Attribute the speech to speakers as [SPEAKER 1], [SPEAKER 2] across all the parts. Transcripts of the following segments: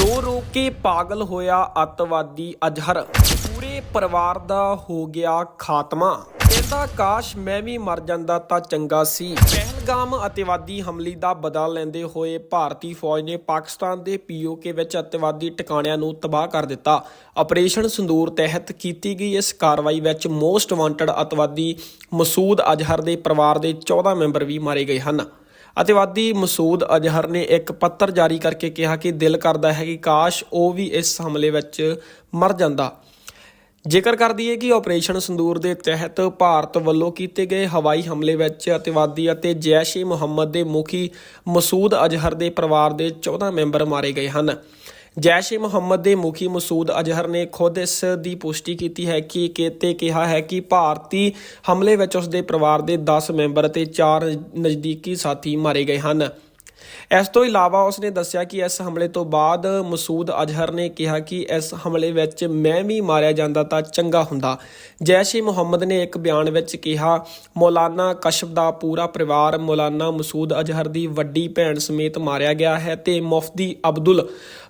[SPEAKER 1] ਰੋ ਰੋ ਕੇ ਪਾਗਲ ਹੋਇਆ ਅੱਤਵਾਦੀ ਅਜ਼ਹਰ। ਪੂਰੇ ਪਰਿਵਾਰ ਦਾ ਹੋ ਗਿਆ ਖਾਤਮਾ। ਕਹਿੰਦਾ, ਕਾਸ਼ ਮੈਂ ਵੀ ਮਰ ਜਾਂਦਾ ਤਾਂ ਚੰਗਾ ਸੀ। ਪਹਿਲਗਾਮ ਅਤਿਵਾਦੀ ਹਮਲੇ ਦਾ ਬਦਲਾ ਲੈਂਦੇ ਹੋਏ ਭਾਰਤੀ ਫੌਜ ਨੇ ਪਾਕਿਸਤਾਨ ਦੇ ਪੀਓਕੇ ਵਿੱਚ ਅਤਿਵਾਦੀ ਟਿਕਾਣਿਆਂ ਨੂੰ ਤਬਾਹ ਕਰ ਦਿੱਤਾ। ਆਪਰੇਸ਼ਨ ਸੰਦੂਰ ਤਹਿਤ ਕੀਤੀ ਗਈ ਇਸ ਕਾਰਵਾਈ ਵਿੱਚ ਮੋਸਟ ਵਾਂਟਡ ਅਤਵਾਦੀ ਮਸੂਦ ਅਜ਼ਹਰ ਦੇ ਪਰਿਵਾਰ ਦੇ 14 ਮੈਂਬਰ ਵੀ ਮਾਰੇ ਗਏ ਹਨ। ਅਤਿਵਾਦੀ ਮਸੂਦ ਅਜ਼ਹਰ ਨੇ ਇੱਕ ਪੱਤਰ ਜਾਰੀ ਕਰਕੇ ਕਿਹਾ ਕਿ ਦਿਲ ਕਰਦਾ ਹੈ ਕਿ ਕਾਸ਼ ਉਹ ਵੀ ਇਸ ਹਮਲੇ ਵਿੱਚ ਮਰ ਜਾਂਦਾ। ਜ਼ਿਕਰ ਕਰ ਦਈਏ ਕਿ ਆਪਰੇਸ਼ਨ ਸੰਦੂਰ ਦੇ ਤਹਿਤ ਭਾਰਤ ਵੱਲੋਂ ਕੀਤੇ ਗਏ ਹਵਾਈ ਹਮਲੇ ਵਿੱਚ ਅਤਿਵਾਦੀ ਅਤੇ ਜੈਸ਼-ਏ ਮੁਹੰਮਦ ਦੇ ਮੁਖੀ ਮਸੂਦ ਅਜ਼ਹਰ ਦੇ ਪਰਿਵਾਰ ਦੇ 14 ਮੈਂਬਰ ਮਾਰੇ ਗਏ ਹਨ। ਜੈਸ਼-ਏ ਮੁਹੰਮਦ ਦੇ ਮੁਖੀ ਮਸੂਦ ਅਜ਼ਹਰ ਨੇ ਖੁਦ ਇਸ ਦੀ ਪੁਸ਼ਟੀ ਕੀਤੀ ਹੈ ਕਿ ਕਿਤੇ ਕਿਹਾ ਹੈ ਕਿ ਭਾਰਤੀ ਹਮਲੇ ਵਿੱਚ ਉਸ ਦੇ ਪਰਿਵਾਰ ਦੇ 10 ਮੈਂਬਰ ਅਤੇ 4 ਨਜ਼ਦੀਕੀ ਸਾਥੀ ਮਾਰੇ ਗਏ ਹਨ। ਇਸ ਤੋਂ ਇਲਾਵਾ ਉਸਨੇ ਦੱਸਿਆ ਕਿ ਇਸ ਹਮਲੇ ਤੋਂ ਬਾਅਦ ਮਸੂਦ ਅਜ਼ਹਰ ਨੇ ਕਿਹਾ ਕਿ ਇਸ ਹਮਲੇ ਵਿੱਚ ਮੈਂ ਵੀ ਮਾਰਿਆ ਜਾਂਦਾ ਤਾਂ ਚੰਗਾ ਹੁੰਦਾ। ਜੈਸ਼-ਏ ਮੁਹੰਮਦ ਨੇ ਇੱਕ ਬਿਆਨ ਵਿੱਚ ਕਿਹਾ, ਮੌਲਾਨਾ ਕਸ਼ਫ ਦਾ ਪੂਰਾ ਪਰਿਵਾਰ ਮੌਲਾਨਾ ਮਸੂਦ ਅਜ਼ਹਰ ਦੀ ਵੱਡੀ ਭੈਣ ਸਮੇਤ ਮਾਰਿਆ ਗਿਆ ਹੈ ਤੇ ਮੁਫਤੀ ਅਬਦੁਲ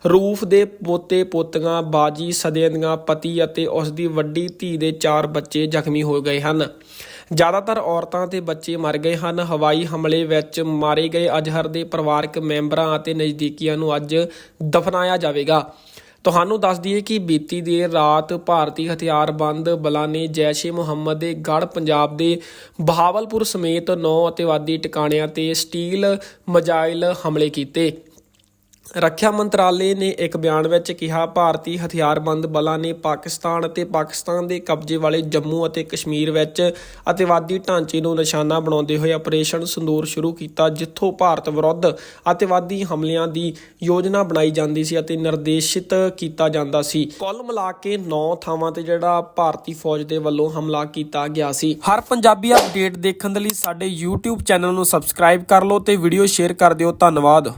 [SPEAKER 1] ਰੂਫ ਦੇ ਪੋਤੇ ਪੋਤੀਆਂ ਬਾਜੀ ਸਦਿਆਂ ਦੀਆਂ ਪਤੀ ਅਤੇ ਉਸ ਦੀ ਵੱਡੀ ਧੀ ਦੇ ਚਾਰ ਬੱਚੇ ਜ਼ਖਮੀ ਹੋ ਗਏ ਹਨ। ਜ਼ਿਆਦਾਤਰ ਔਰਤਾਂ ਤੇ ਬੱਚੇ ਮਰ ਗਏ ਹਨ। ਹਵਾਈ ਹਮਲੇ ਵਿੱਚ ਮਾਰੇ ਗਏ ਅਜ਼ਹਰ ਦੇ ਪਰਿਵਾਰਕ ਮੈਂਬਰਾਂ ਅਤੇ ਨਜ਼ਦੀਕੀਆਂ ਨੂੰ ਅੱਜ ਦਫਨਾਇਆ ਜਾਵੇਗਾ। ਤੁਹਾਨੂੰ ਦੱਸ ਦਈਏ ਕਿ ਬੀਤੀ ਦੇਰ ਰਾਤ ਭਾਰਤੀ ਹਥਿਆਰਬੰਦ ਬਲਾਂ ਨੇ ਜੈਸ਼-ਏ ਮੁਹੰਮਦ ਦੇ ਗੜ ਪੰਜਾਬ ਦੇ ਬਹਾਵਲਪੁਰ ਸਮੇਤ 9 ਅਤਿਵਾਦੀ ਟਿਕਾਣਿਆਂ ਤੇ ਸਟੀਲ ਮਜਾਇਲ ਹਮਲੇ ਕੀਤੇ। ਰੱਖਿਆ ਮੰਤਰਾਲੇ ਨੇ ਇੱਕ ਬਿਆਨ ਵਿੱਚ ਕਿਹਾ, ਭਾਰਤੀ ਹਥਿਆਰਬੰਦ ਬਲਾਂ ਨੇ ਪਾਕਿਸਤਾਨ ਅਤੇ ਪਾਕਿਸਤਾਨ ਦੇ ਕਬਜ਼ੇ ਵਾਲੇ ਜੰਮੂ ਅਤੇ ਕਸ਼ਮੀਰ ਵਿੱਚ ਅਤਿਵਾਦੀ ਢਾਂਚੇ ਨੂੰ ਨਿਸ਼ਾਨਾ ਬਣਾਉਂਦੇ ਹੋਏ ਆਪਰੇਸ਼ਨ ਸੰਦੂਰ ਸ਼ੁਰੂ ਕੀਤਾ, ਜਿੱਥੋਂ ਭਾਰਤ ਵਿਰੁੱਧ ਅਤਿਵਾਦੀ ਹਮਲਿਆਂ ਦੀ ਯੋਜਨਾ ਬਣਾਈ ਜਾਂਦੀ ਸੀ ਅਤੇ ਨਿਰਦੇਸ਼ਿਤ ਕੀਤਾ ਜਾਂਦਾ ਸੀ। ਕੁੱਲ ਮਿਲਾ ਕੇ 9 ਥਾਵਾਂ ਤੇ ਜਿਹੜਾ ਭਾਰਤੀ ਫੌਜ ਦੇ ਵੱਲੋਂ ਹਮਲਾ ਕੀਤਾ ਗਿਆ ਸੀ। ਹਰ ਪੰਜਾਬੀ ਅਪਡੇਟ ਦੇਖਣ ਦੇ ਲਈ ਸਾਡੇ YouTube ਚੈਨਲ ਨੂੰ ਸਬਸਕ੍ਰਾਈਬ ਕਰ ਲਓ ਤੇ ਵੀਡੀਓ ਸ਼ੇਅਰ ਕਰ ਦਿਓ। ਧੰਨਵਾਦ।